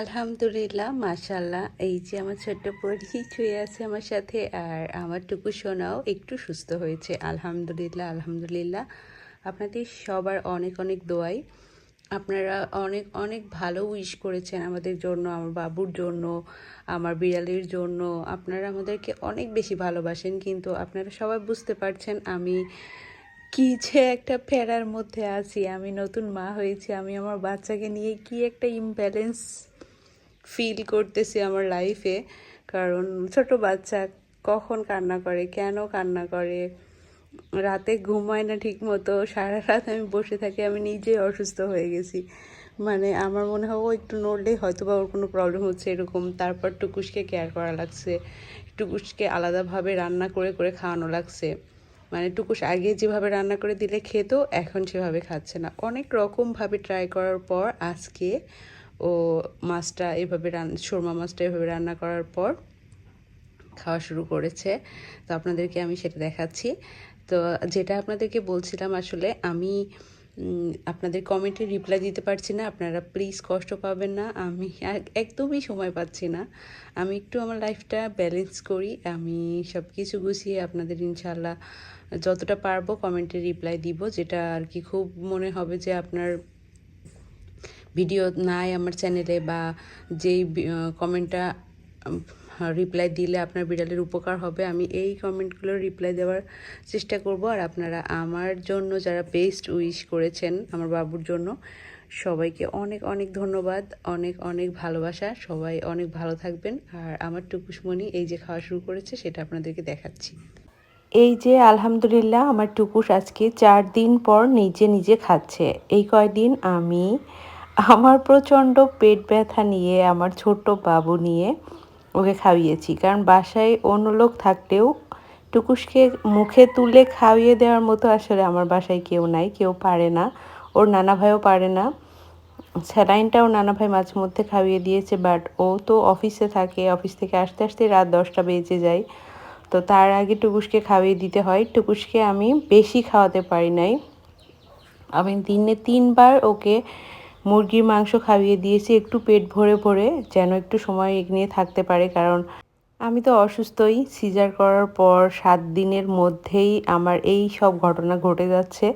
আলহামদুলিল্লাহ মাশাল্লাহ এই যে আমার ছোট্ট পরি শুয়ে আছে আমার সাথে আর আমার টুকু সোনাও একটু সুস্থ হয়েছে। আলহামদুলিল্লাহ আলহামদুলিল্লাহ। আপনাদের সবার অনেক অনেক দোয়াই। আপনারা অনেক অনেক ভালো উইশ করেছেন আমাদের জন্য, আমার বাবুর জন্য, আমার বিড়ালের জন্য। আপনারা আমাদেরকে অনেক বেশি ভালোবাসেন, কিন্তু আপনারা সবাই বুঝতে পারছেন আমি কি যে একটা ফেরার মধ্যে আছি। আমি নতুন মা হয়েছি, আমি আমার বাচ্চাকে নিয়ে কি একটা ইমব্যালেন্স ফিল করতেছি আমার লাইফে কারণ ছোট বাচ্চা কখন কান্না করে, কেন কান্না করে? রাতে ঘুমায় না ঠিক মতো সারা রাত আমি বসে থাকি, আমি নিজেই অসুস্থ হয়ে গেছি। মানে আমার মনে হয় ও একটু নড়লেই হয়তো বা ওর কোনো প্রবলেম হচ্ছে এরকম। তারপর টুকুসকে কেয়ার করা লাগছে। টুকুসকে আলাদাভাবে রান্না করে করে খাওয়ানো লাগছে। মানে টুকুস আগে যেভাবে রান্না করে দিলে খেত, এখন সেভাবে খাচ্ছে না। অনেক রকমভাবে ট্রাই করার পর আজকে ও মাছটা এভাবে রান সুরমা মাছটা এভাবে রান্না করার পর খাওয়া শুরু করেছে। তো আপনাদেরকে আমি সেটা দেখাচ্ছি। তো যেটা আপনাদেরকে বলছিলাম আসলে, আমি আপনাদের কমেন্টে রিপ্লাই দিতে পারছি না, আপনারা প্লিজ কষ্ট পাবেন না, আমি একদমই সময় পাচ্ছি না। আমি একটু আমার লাইফটা ব্যালেন্স করি, আমি সব কিছু গুছিয়ে আপনাদের ইনশাল্লাহ যতটা পারব কমেন্টে রিপ্লাই দিব, যেটা আর কি খুব মনে হবে যে আপনার ভিডিও নাই আমার চ্যানেলে বা যেই কমেন্টটা রিপ্লাই দিলে আপনার বিড়ালের উপকার হবে, আমি এই কমেন্টগুলো রিপ্লাই দেওয়ার চেষ্টা করব। আর আপনারা আমার জন্য যারা বেস্ট উইশ করেছেন আমার বাবুর জন্য, সবাইকে অনেক অনেক ধন্যবাদ, অনেক অনেক ভালোবাসা, সবাই অনেক ভালো থাকবেন। আর আমার টুকুসমণি এই যে খাওয়া শুরু করেছে, সেটা আপনাদেরকে দেখাচ্ছি। এই যে আলহামদুলিল্লাহ, আমার টুকুস আজকে চার দিন পর নিজে নিজে খাচ্ছে। এই কয়দিন আমি আমার প্রচণ্ড পেট ব্যথা নিয়ে, আমার ছোট্ট বাবু নিয়ে ওকে খাইয়েছি। কারণ বাসায় অন্য লোক থাকলেও টুকুসকে মুখে তুলে খাইয়ে দেওয়ার মতো আসলে আমার বাসায় কেউ নাই, কেউ পারে না। ওর নানা ভাইও পারে না। স্যালাইনটাও নানা ভাই মাঝে মধ্যে খাইয়ে দিয়েছে বাট ও তো অফিসে থাকে। অফিস থেকে আসতে আসতে রাত দশটা বেজে যায়। তো তার আগে টুকুসকে খাইয়ে দিতে হয়। টুকুসকে আমি বেশি খাওয়াতে পারি নাই। আমি দিনে তিনবার ওকে মুরগির মাংস খাইয়ে দিয়েছি, একটু পেট ভরে ভরে যেন একটু সময় নিয়ে থাকতে পারে। কারণ আমি তো অসুস্থই, সিজার করার পর সাত দিনের মধ্যেই আমার এই সব ঘটনা ঘটে যাচ্ছে।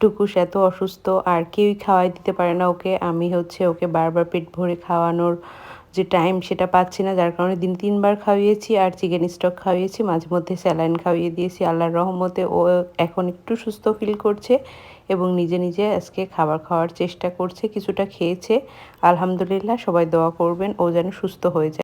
টুকুস এত অসুস্থ, আর কেউই খাওয়াই দিতে পারে না ওকে। আমি হচ্ছে ওকে বারবার পেট ভরে খাওয়ানোর যে টাইম সেটা পাচ্ছি না, যার কারণে দিন তিনবার খাওয়িয়েছি আর চিকেন স্টক খাওয়িয়েছি মাঝে মধ্যে স্যালাইন খাওয়িয়ে দিয়েছি। আল্লাহর রহমতে ও এখন একটু সুস্থ ফিল করছে এবং নিজে নিজে আজকে খাবার খাওয়ার চেষ্টা করছে, কিছুটা খেয়েছে। আলহামদুলিল্লাহ সবাই দোয়া করবেন, ও যেন সুস্থ হয়ে যায়।